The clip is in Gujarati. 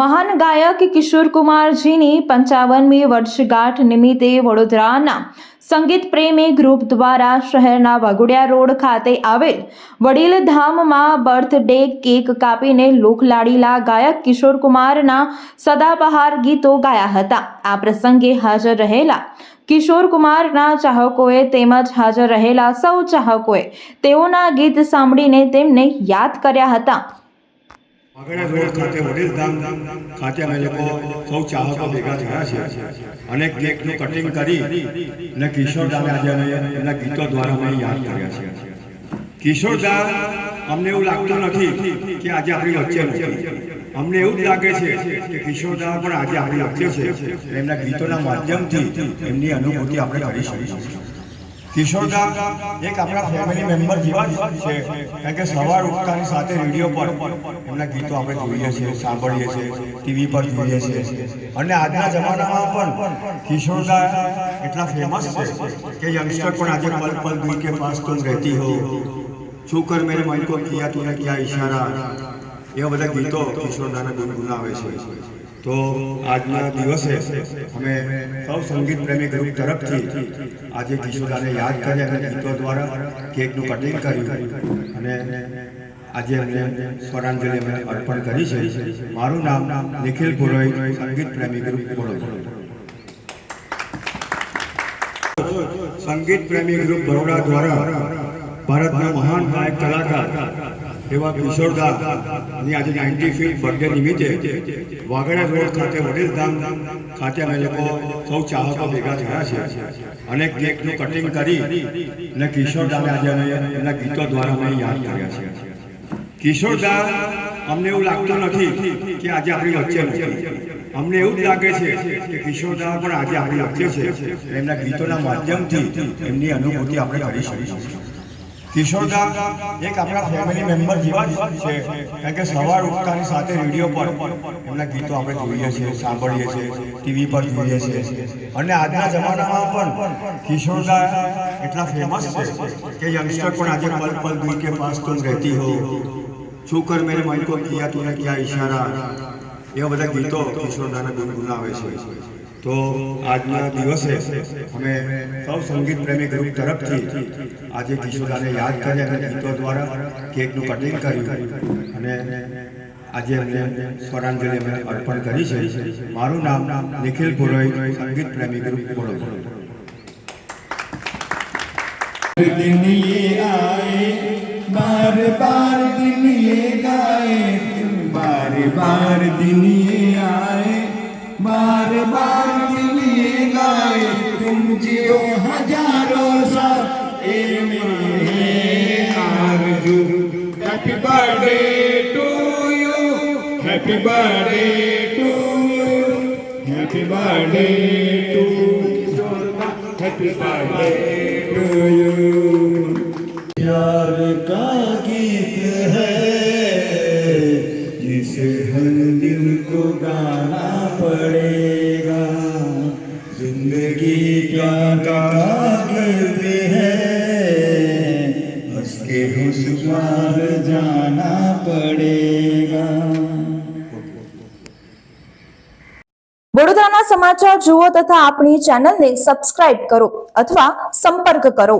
મહાન ગાયક કિશોર કુમારજીની પંચાવનમી વર્ષગાંઠ નિમિત્તે વડોદરાના સંગીત પ્રેમી ગ્રુપ દ્વારા શહેરના વાઘોડિયા રોડ ખાતે આવેલ વડીલ ધામમાં બર્થડે કેક કાપીને લોકલાડીલા ગાયક કિશોર કુમારના સદાબહાર ગીતો ગાયા હતા. આ પ્રસંગે હાજર રહેલા કિશોર કુમારના ચાહકોએ તેમજ હાજર રહેલા સૌ ચાહકોએ તેઓના ગીત સાંભળીને તેમને યાદ કર્યા હતા. આગળ રોડ ખાતે અમે લોકો સૌ ચાહકો ભેગા થયા છે અને કેકનું કટિંગ કરી અને કિશોરદાને આજે અમે ગીતો દ્વારા અમે યાદ કર્યા છે કિશોરદા, અમને એવું લાગતું નથી કે આજે આપણી વચ્ચે નથી. અમને એવું જ લાગે છે કે કિશોરદા પણ આજે આપણી વચ્ચે છે. એમના ગીતોના માધ્યમથી એમની અનુભૂતિ આપણે કરી શકીશું કિશોરદા એક આપણા ફેમિલી મેમ્બર જેવા છે. કારણ કે સવાર ઉઠતાની સાથે રેડિયો પર એમના ગીતો આપણે જોઈએ છીએ, સાંભળીએ છીએ ટીવી પર જોઈએ છીએ. અને આજના જમાનામાં પણ કિશોરદા એટલા ફેમસ છે કે યંગસ્ટર પણ આજે પલ પલ દિલ કે પાસ તુમ રહેતી હો શું કર મેરે મન કો કિયા તુને ક્યાં ઈશારા? એવા બધા ગીતો કિશોરદાના ગુનગુનાવે છે. તો આજના દિવસે અમે સૌ સંગીત પ્રેમી ગ્રુપ તરફથી આજે કિશોરદાને યાદ કર્યા અને ગીતો દ્વારા કેકનું કટિંગ કર્યું. અને આજે અમને સ્વરાંજલિ અમે અર્પણ કરી છે. મારું નામ નિખિલ પુરોહિત, સંગીત પ્રેમી ગ્રુપ બરોડા સંગીત પ્રેમી ગ્રુપ બરોડા દ્વારા ભારતના મહાન ગાયક કલાકાર એવા કિશોરદા ની આજે નાઇન્ટી ફિફ્થ બર્થડે નિમિત્તે વાગડા રોડ ખાતે વડીલધામ ખાતે અમે લોકો સૌ ચાહકો ભેગા થયા છે. અને કેકનું કટિંગ કરી અને કિશોરદાને આજે અમે એમના ગીતો દ્વારા અમે યાદ કર્યા છે. કિશોરદા અમને એવું લાગતું નથી કે આજે આપણી વચ્ચે નથી. અમને એવું જ લાગે છે કે કિશોરદા પણ આજે આપણી વચ્ચે છે. એમના ગીતોના માધ્યમથી એમની અનુભૂતિ આપણે કરી શકીશું કિશોરદા એક આપણા ફેમિલી મેમ્બર જેવા છે. કારણ કે સવાર ઉઠતાની સાથે રેડિયો પર એમના ગીતો આપણે જોઈએ છીએ, સાંભળીએ છીએ ટીવી પર જોઈએ છીએ. અને આજના જમાનામાં પણ કિશોરદા એટલા ફેમસ છે કે યંગસ્ટર પણ આજે પલ પલ દિલ કે પાસ તુમ રહેતી હો. શું કર મેરે મન કો કિયા તુને ક્યાં ઈશારા? એવા બધા ગીતો કિશોરદાના ગુનગુનાવે છે. તો આજના દિવસે અમે સૌ સંગીત પ્રેમી ગ્રુપ તરફથી આજે કિશોદાને યાદ કરી અને ગીતો દ્વારા કેકનું કટિંગ કર્યું. અને આજે અમને સ્વરાંજલિ અમે અર્પણ કરી છે. મારું નામ નિખિલ પુરોહિત, સંગીત પ્રેમી ગ્રુપ વડોદરા બાર બાર દિન બાર બાર દિન બાંધવી ગાય તુમ જીઓ હજારો સાલ એમાં હે આરજુ happy birthday to you happy birthday to you happy birthday to happy birthday to you યાર को गाना पड़ेगा जिंदगी प्यार का गीत है हंस के होशियार जाना पड़ेगा વડોદરાના સમાચાર જુઓ તથા આપણી ચેનલને સબસ્ક્રાઇબ કરો અથવા સંપર્ક કરો